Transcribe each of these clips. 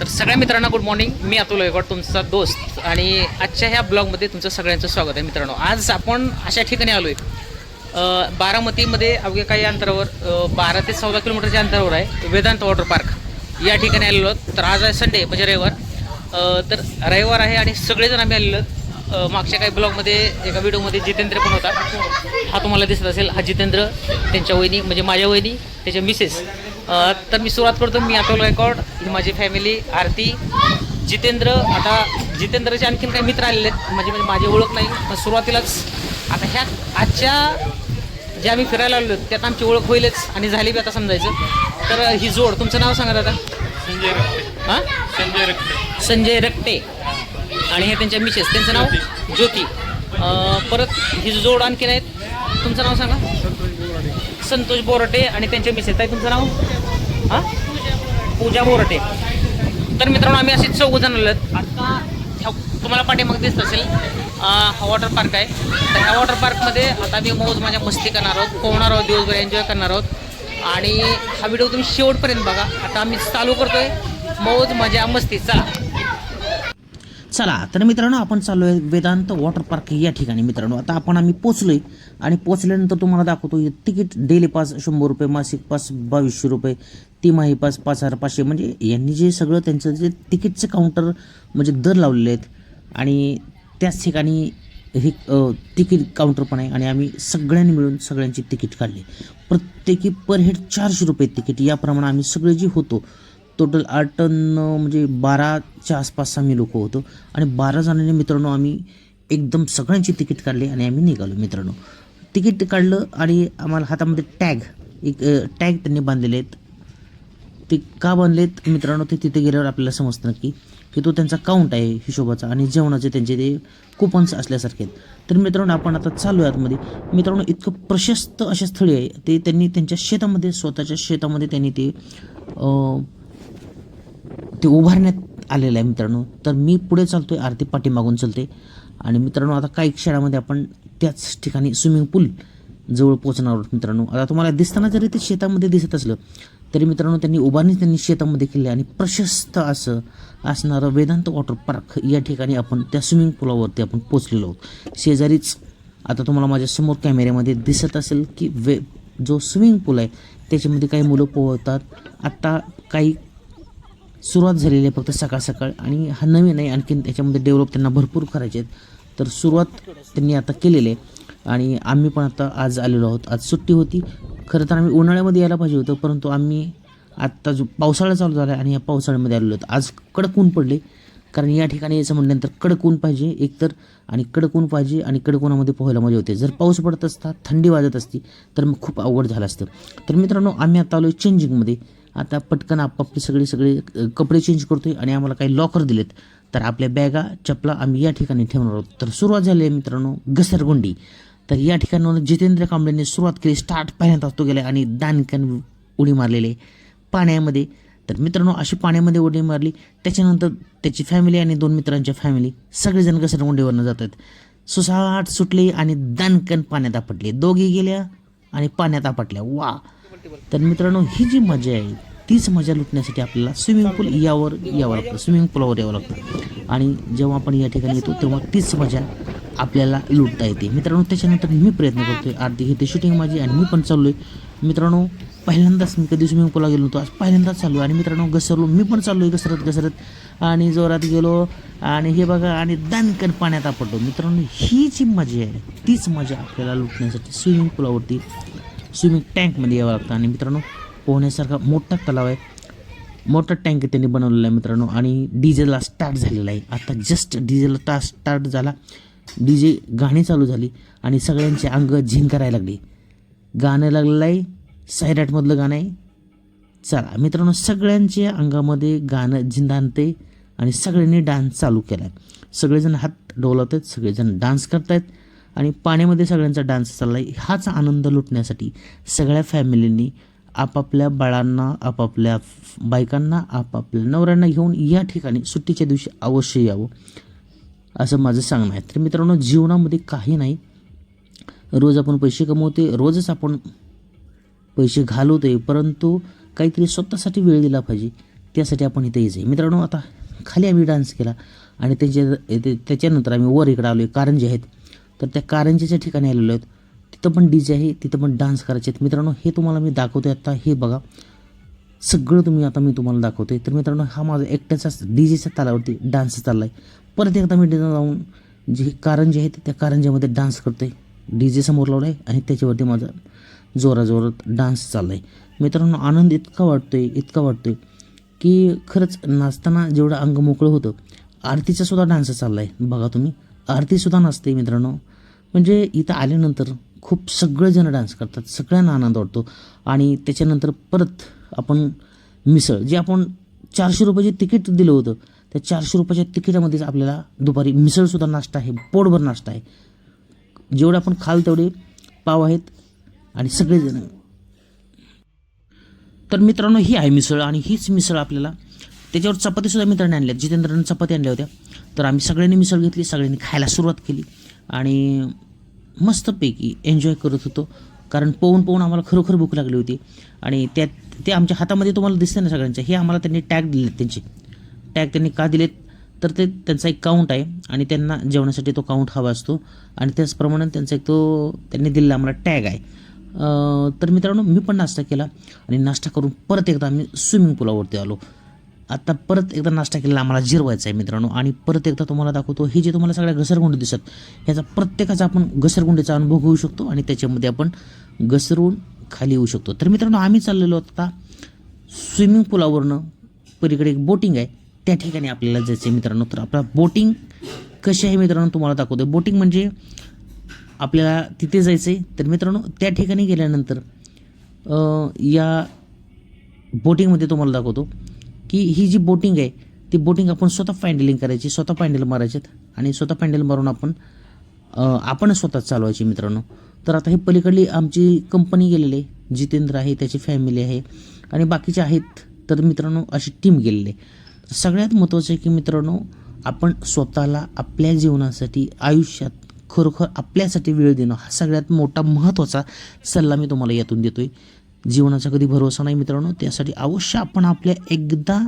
तर सगळ्या मित्रांना गुड मॉर्निंग मी अतुल गायकवाड तुमचा दोस्त. आणि आजच्या ह्या ब्लॉगमध्ये तुमचं सगळ्यांचं स्वागत आहे मित्रांनो. आज आपण अशा ठिकाणी आलो आहे बारामतीमध्ये अवघ्या काही अंतरावर बारा ते चौदा किलोमीटरच्या अंतरावर आहे वेदांत वॉटर पार्क. या ठिकाणी आलेलो आहोत. तर आज आहे संडे म्हणजे रविवार. तर रविवार आहे आणि सगळेजण आम्ही आलेलो आहोत. मागच्या काही ब्लॉगमध्ये एका व्हिडिओमध्ये जितेंद्र पण होता. हा तुम्हाला दिसत असेल. हा जितेंद्र त्यांच्या वहिनी म्हणजे माझ्या वहिनी त्याच्या मिसेस. तर मी सुरुवात करतो. मी अतुल गायकवाड ही माझी फॅमिली आरती जितेंद्र. आता जितेंद्रचे आणखीन काही मित्र आलेले आहेत. म्हणजे म्हणजे माझी ओळख नाही पण सुरुवातीलाच. आता ह्या आजच्या जे आम्ही फिरायला आलो त्यात आमची ओळख होईलच आणि झाली बी आता समजायचं. तर ही जोड तुमचं नाव सांगा दादा. संजय रक्ते. हां? संजय रक्ते. संजय रक्टे आणि हे त्यांच्या मिसेस. त्यांचं नाव? ज्योती. परत ही जोड आणखीन आहेत. तुमचं नाव सांगा. संतोष बोरटे आणि त्यांचे मिसेस. आहे तुमचं नाव? हां? पूजा बोरटे. तर मित्रांनो आम्ही असे चौघ जण आलो आता ह्या- तुम्हाला पाठीमाग दिसत असेल हा वॉटर पार्क आहे. तर ह्या वॉटर पार्कमध्ये आता आम्ही मौज माझ्या मस्ती करणार आहोत पोहणार आहोत दिवसभर एन्जॉय करणार आहोत. आणि हा व्हिडिओ तुम्ही शेवटपर्यंत बघा. आता आम्ही चालू करतोय. मौज मजा मस्ती. चला. चला तर मित्रांनो आपण चाललो आहे वेदांत वॉटर पार्क या ठिकाणी मित्रांनो. आता आपण आम्ही पोचलो आहे आणि पोचल्यानंतर तुम्हाला दाखवतो तिकीट डेली पास शंभर रुपये मासिक पास बावीसशे रुपये तिमाही पास पाच हजार पाचशे. म्हणजे यांनी जे सगळं त्यांचं जे तिकीटचं काउंटर म्हणजे दर लावलेले आहेत आणि त्याच ठिकाणी हे तिकीट काउंटर पण आहे आणि आम्ही सगळ्यांनी मिळून सगळ्यांची तिकीट काढली. प्रत्येकी पर हेड चारशे रुपये तिकीट. याप्रमाणे आम्ही सगळे जे होतो टोटल आठ म्हणजे बाराच्या आसपास आम्ही लोक होतो. आणि बारा जणांनी मित्रांनो आम्ही एकदम सगळ्यांची तिकीट काढली आणि आम्ही निघालो मित्रांनो. तिकीट काढलं आणि आम्हाला हातामध्ये टॅग एक टॅग त्यांनी बांधलेले आहेत. ते का बांधलेत मित्रांनो ते तिथे गेल्यावर आपल्याला समजतं नक्की की तो त्यांचा काउंट आहे हिशोबाचा आणि जेवणाचे त्यांचे ते कुपन्स असल्यासारखे आहेत. तर मित्रांनो आपण आता चालू आहे आतमध्ये. मित्रांनो इतकं प्रशस्त अशा स्थळी आहे ते त्यांनी त्यांच्या शेतामध्ये स्वतःच्या शेतामध्ये त्यांनी ते ते उभारण्यात आलेलं आहे मित्रांनो. तर मी पुढे चालतो आहे आरती पाठीमागून चालते आणि मित्रांनो आता काही क्षणामध्ये आपण त्याच ठिकाणी स्विमिंग पूल जवळ पोहोचणार आहोत मित्रांनो. आता तुम्हाला दिसताना जरी ते शेतामध्ये दिसत असलं तरी मित्रांनो त्यांनी उभारणी त्यांनी शेतामध्ये केली आणि प्रशस्त असं असणारं वेदांत वॉटर पार्क या ठिकाणी आपण त्या स्विमिंग पूलावरती आपण पोचलेलो आहोत. शेजारीच आता तुम्हाला माझ्यासमोर कॅमेऱ्यामध्ये दिसत असेल की वे जो स्विमिंग पूल आहे त्याच्यामध्ये काही मुलं पोहतात. आत्ता काही सुरुवात झालेली आहे फक्त सकाळ सकाळ आणि हा नवीन आहे आणखीन त्याच्यामध्ये डेव्हलप त्यांना भरपूर करायचे आहेत. तर सुरुवात त्यांनी आता केलेली आहे. आणि आम्ही पण आता आज आलेलो आहोत. आज सुट्टी होती. खरं तर आम्ही उन्हाळ्यामध्ये यायला पाहिजे होतं परंतु आम्ही आत्ता जो पावसाळा चालू झाला आहे आणि या पावसाळ्यामध्ये आलेलो आहोत. आज कडक ऊन पडले. कारण या ठिकाणी यायचं म्हटल्यानंतर कडक ऊन पाहिजे एकतर आणि कडक ऊन पाहिजे आणि कडक उन्हामध्ये पोहायला मजा होते. जर पाऊस पडत असता थंडी वाजत असती तर मग खूप अवघड झालं असतं. तर मित्रांनो आम्ही आता आलो आहे चेंजिंगमध्ये आता पटकन आपापली सगळी सगळे कपडे चेंज करतोय आणि आम्हाला काही लॉकर दिलेत. तर आपल्या बॅगा चपला आम्ही या ठिकाणी ठेवणार आहोत. तर सुरुवात झाली आहे मित्रांनो घसरगुंडी. तर या ठिकाणी जितेंद्र कांबळेने सुरुवात केली स्टार्ट पहिल्यांदाच तो गेला आणि दानकन उडी मारलेले पाण्यामध्ये. तर मित्रांनो अशी पाण्यामध्ये उडी मारली त्याच्यानंतर त्याची फॅमिली आणि दोन मित्रांच्या फॅमिली सगळेजण घसरगुंडीवरनं जात आहेत. सुसाट सुटले आणि दानकन पाण्यात आपटले. दोघे गेल्या आणि पाण्यात आपटल्या. वा! तर मित्रांनो ही जी मजा आहे तीच मजा लुटण्यासाठी आपल्याला स्विमिंग पूल यावर यावं लागतं. स्विमिंग पूलावर यावं लागतं. आणि जेव्हा आपण या ठिकाणी येतो तेव्हा तीच मजा आपल्याला लुटता येते. मित्रांनो त्याच्यानंतर मी प्रयत्न करतोय. आरती घेते शूटिंग माझी आणि मी पण चाललो आहे मित्रांनो पहिल्यांदाच मी कधी स्विमिंग पूलला गेलो होतो आज पहिल्यांदाच चाललो आणि मित्रांनो घसरलो. मी पण चाललो आहे घसरत घसरत. आणि जोरात गेलो. आणि हे बघा आणि दणकन पाण्यात आपटलो. मित्रांनो ही जी मजा आहे तीच मजा आपल्याला लुटण्यासाठी स्विमिंग पूलावरती स्विमिंग टँकमध्ये यावं लागतं. आणि मित्रांनो पोहण्यासारखा मोठा तलाव आहे. मोठा टँक त्यांनी बनवलेला आहे मित्रांनो. आणि डीजेला स्टार्ट झालेला आहे. आता जस्ट डीजेला टा स्टार्ट झाला. डी जे गाणी चालू झाली. आणि सगळ्यांचे अंग झिंग करायला लागली. गाणं लागलेलं आहे. सायराटमधलं गाणं आहे. चला मित्रांनो सगळ्यांच्या अंगामध्ये गाणं झिंदानते आणि सगळ्यांनी डान्स चालू केला आहे सगळेजण हात डोलवत आहेत सगळेजण डान्स करत आहेत आणि पाण्यामध्ये सगळ्यांचा डान्स चालला आहे हाच आनंद लुटण्यासाठी सगळ्या फॅमिलींनी आपापल्या बाळांना आपापल्या बायकांना आपापल्या नवऱ्यांना घेऊन या ठिकाणी सुट्टीच्या दिवशी अवश्य यावं असं माझं सांगणं आहे. तर मित्रांनो जीवनामध्ये काही नाही. रोज आपण पैसे कमवते रोजच आपण पैसे घालवतोय परंतु काहीतरी स्वतःसाठी वेळ दिला पाहिजे त्यासाठी आपण इथे यायचं आहे मित्रांनो आता खाली आम्ही डान्स केला आणि त्याच्या त्याच्यानंतर आम्ही वर इकडे आलो आहे कारंजे आहेत तर त्या कारंजीच्या ठिकाणी आलेलो आहेत. तिथं पण डी जे आहे तिथं पण डान्स करायचे आहेत. मित्रांनो हे तुम्हाला मी दाखवतो आता. हे बघा. सगळं तुम्ही आता मी तुम्हाला दाखवते तर मित्रांनो हा माझा एकट्याचाच डी जेच्या तालावरती डान्स चालला आहे परत एकदा मी तिथं जाऊन जे कारंजे आहेत त्या कारंजामध्ये डान्स करतो आहे डी जे समोर लावला आहे आणि त्याच्यावरती माझा जोराजोरात डान्स चालला आहे मित्रांनो आनंद इतका वाटतो आहे इतका वाटतो आहे की खरंच नाचताना जेवढं अंग मोकळं होतं आरतीचा सुद्धा डान्स चालला आहे बघा तुम्ही. आरतीसुद्धा नाचते मित्रांनो. म्हणजे इथं आल्यानंतर खूप सगळेजण डान्स करतात सगळ्यांना आनंद वाटतो. आणि त्याच्यानंतर परत आपण मिसळ जे आपण चारशे रुपयाचे तिकीट दिलं होतं त्या चारशे रुपयाच्या तिकिटामध्येच आपल्याला दुपारी मिसळसुद्धा नाश्ता आहे पोटभर नाश्ता आहे. जेवढे आपण खाल तेवढे पाव आहेत आणि सगळेजण. तर मित्रांनो ही आहे मिसळ आणि हीच मिसळ आपल्याला त्याच्यावर चपातीसुद्धा मित्रांनी आणल्या जितेंद्रने चपाती आणल्या होत्या. तर आम्ही सगळ्यांनी मिसळ घेतली सगळ्यांनी खायला सुरुवात केली. आणि मस्तपैकी एन्जॉय करत होतो. कारण पोहून पोहून आम्हाला खरोखर भूक लागली होती. आणि त्यात ते आमच्या हातामध्ये तुम्हाला दिसते ना सगळ्यांच्या हे आम्हाला त्यांनी टॅग दिलेत त्यांचे. टॅग त्यांनी का दिलेत? तर ते त्यांचा एक काउंट आहे. आणि त्यांना जेवणासाठी तो काउंट हवा असतो. आणि त्याचप्रमाणे त्यांचा एक तो त्यांनी दिलेला आम्हाला टॅग आहे. तर मित्रांनो मी पण नाश्ता केला. आणि नाश्ता करून परत एकदा आम्ही स्विमिंग पूलावरती आलो. आता परत एकदा नाश्ता केलेला आम्हाला जिरवायचा आहे मित्रांनो. आणि परत एकदा तुम्हाला दाखवतो हे जे तुम्हाला सगळ्या घसरगुंडी दिसत ह्याचा प्रत्येकाचा आपण घसरगुंडीचा अनुभव घेऊ शकतो आणि त्याच्यामध्ये आपण घसरून खाली येऊ शकतो. तर मित्रांनो आम्ही चाललेलो आता स्विमिंग पुलावरनं. पलीकडे एक बोटिंग आहे त्या ठिकाणी आपल्याला जायचं आहे मित्रांनो. तर आपला बोटिंग कशी आहे मित्रांनो तुम्हाला दाखवतो बोटिंग म्हणजे आपल्याला तिथे जायचं आहे तर मित्रांनो त्या ठिकाणी गेल्यानंतर या बोटिंगमध्ये तुम्हाला दाखवतो. की ही जी बोटिंग आहे ती बोटिंग आपण स्वतः पॅन्डलिंग करायची स्वतः पॅन्डल मारायचे आणि स्वतः पॅन्डल मारून आपण आपण स्वतः चालवायची मित्रांनो. तर आता हे पलीकडली आमची कंपनी गेलेली आहे जितेंद्र आहे त्याची फॅमिली आहे आणि बाकीचे आहेत तर मित्रांनो अशी टीम गेलेली आहे. सगळ्यात महत्त्वाचं आहे की मित्रांनो आपण स्वतःला आपल्या जीवनासाठी आयुष्यात खरोखर आपल्यासाठी वेळ देणं हा सगळ्यात मोठा महत्त्वाचा सल्ला मी तुम्हाला यातून देतो आहे जीवनाचा कधी भरोसा नाही मित्रांनो. त्यासाठी अवश्य आपण आपल्या एकदा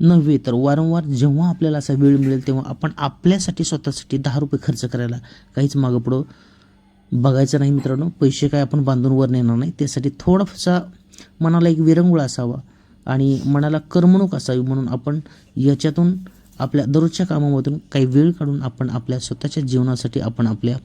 नव्हे तर वारंवार जेव्हा आपल्याला असा वेळ मिळेल तेव्हा आपण आपल्यासाठी स्वतःसाठी दहा रुपये खर्च करायला काहीच मागं पुढं बघायचं नाही मित्रांनो. पैसे काय आपण बांधून वर नेणार नाही. त्यासाठी थोडासा मनाला एक विरंगुळा असावा आणि मनाला करमणूक असावी म्हणून आपण याच्यातून आपल्या दररोजच्या कामामधून काही वेळ काढून आपण आपल्या स्वतःच्या जीवनासाठी आपण आपल्या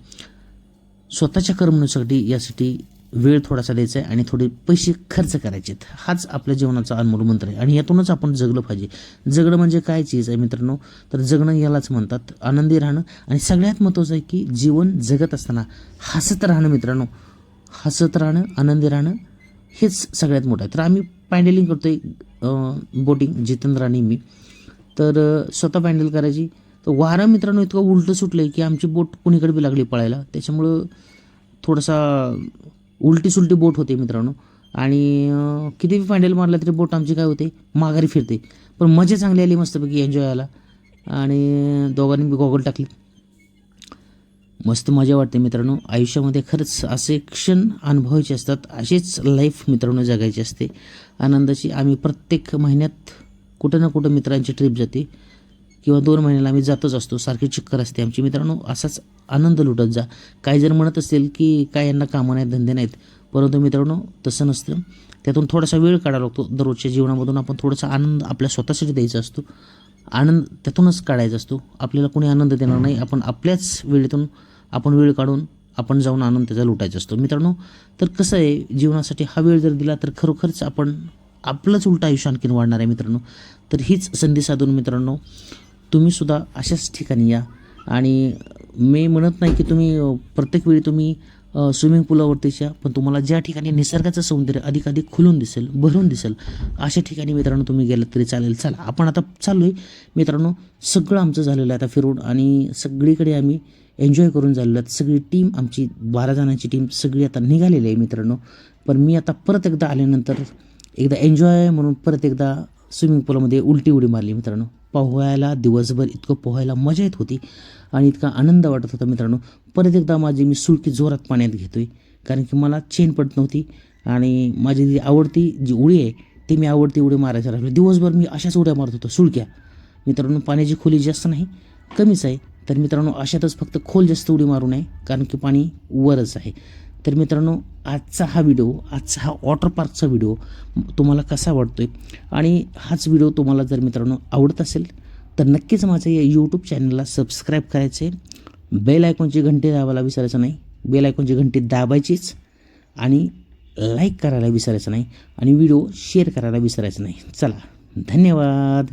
स्वतःच्या करमणुकीसाठी यासाठी वेळ थोडासा द्यायचा आहे आणि थोडे पैसे खर्च करायचे आहेत. हाच आपल्या जीवनाचा अनमोल मंत्र आहे. आणि यातूनच आपण जगलं पाहिजे. जगणं म्हणजे काय चीज आहे मित्रांनो? तर जगणं यालाच म्हणतात. आनंदी राहणं. आणि सगळ्यात महत्त्वाचं आहे की जीवन जगत असताना हसत राहणं मित्रांनो. हसत राहणं आनंदी राहणं हेच सगळ्यात मोठं आहे. तर आम्ही पॅन्डलिंग करतो आहे बोटिंग जितेंद्र आणि मी. तर स्वतः पॅन्डल करायची. तर वारा मित्रांनो इतकं उलटं सुटलं आहे की आमची बोट कुणीकडे बी लागली पळायला. त्याच्यामुळं थोडासा उलटी सुलटी बोट होते मित्रांनो. आणि किती पॅन्डल मारला तरी बोट आमची काय होते? माघारी फिरते. पण मजा चांगली आली मस्तपैकी एन्जॉय आला आणि दोघांनी गॉगल टाकली. मस्त मजा वाटते मित्रांनो. आयुष्यामध्ये खरंच असे क्षण अनुभवायचे असतात. असेच लाईफ मित्रांनो जगायची असते. आनंदाची आम्ही प्रत्येक महिन्यात कुठं ना कुठं मित्रांची ट्रिप जाते. किंवा दोन महिन्याला आम्ही जातच असतो. सारखी चक्कर असते आमची. मित्रांनो असाच आनंद लुटत जा. काही जर म्हणत असेल की काय यांना कामं नाहीत धंदे नाहीत. परंतु मित्रांनो तसं नसतं. त्यातून थोडासा वेळ काढावा लागतो. दररोजच्या जीवनामधून आपण थोडासा आनंद आपल्या स्वतःसाठी द्यायचा असतो. आनंद त्यातूनच काढायचा असतो. आपल्याला कोणी आनंद देणार नाही. आपण आपल्याच वेळेतून आपण वेळ काढून आपण जाऊन आनंद त्याचा लुटायचा असतो. मित्रांनो तर कसं आहे? जीवनासाठी हा वेळ जर दिला तर खरोखरच आपण आपलंच उलटं आयुष्य आणखीन वाढणार आहे मित्रांनो. तर हीच संधी साधून मित्रांनो तुम्हीसुद्धा अशाच ठिकाणी या. आणि मी म्हणत नाही की तुम्ही प्रत्येक वेळी तुम्ही स्विमिंग पूलावरतीच या पण तुम्हाला ज्या ठिकाणी निसर्गाचं सौंदर्य अधिकाधिक खुलून दिसेल भरून दिसेल अशा ठिकाणी मित्रांनो तुम्ही गेलात तरी चालेल. चला आपण आता चालू आहे मित्रांनो सगळं आमचं झालेलं आहे आता फिरून आणि सगळीकडे आम्ही एन्जॉय करून झालेलो आहेत. सगळी टीम आमची बारा जणांची टीम सगळी आता निघालेली आहे मित्रांनो. पण मी आता परत एकदा आल्यानंतर एकदा एन्जॉय म्हणून परत एकदा स्विमिंग पूलमध्ये उलटी उडी मारली मित्रांनो. पोहायला दिवसभर इतकं पोहायला मजा येत होती आणि इतका आनंद वाटत होता मित्रांनो. परत एकदा माझी मी सुळकी जोरात पाण्यात घेतोय. कारण की मला चेन पडत नव्हती आणि माझी जी आवडती जी उडी आहे ती मी आवडती उडी मारायचं राहिलो दिवसभर मी अशाच उड्या मारत होतो सुळक्या मित्रांनो पाण्याची खोली जास्त नाही कमीच आहे. तर मित्रांनो अशातच फक्त खोल जास्त उडी मारू नये कारण की पाणी वरच आहे. तर मित्रांनो आजचा हा व्हिडिओ आजचा हा वॉटर पार्कचा व्हिडिओ तुम्हाला कसा वाटतो आहे आणि हाच व्हिडिओ तुम्हाला जर मित्रांनो आवडत असेल तर नक्कीच माझ्या या यूट्यूब चॅनलला सबस्क्राईब करायचं. आहे बेल आयकॉनची घंटी दाबायला विसरायचं नाही. बेल आयकॉनची घंटी दाबायचीच. आणि लाईक करायला विसरायचं नाही. आणि व्हिडिओ शेअर करायला विसरायचं नाही. चला धन्यवाद.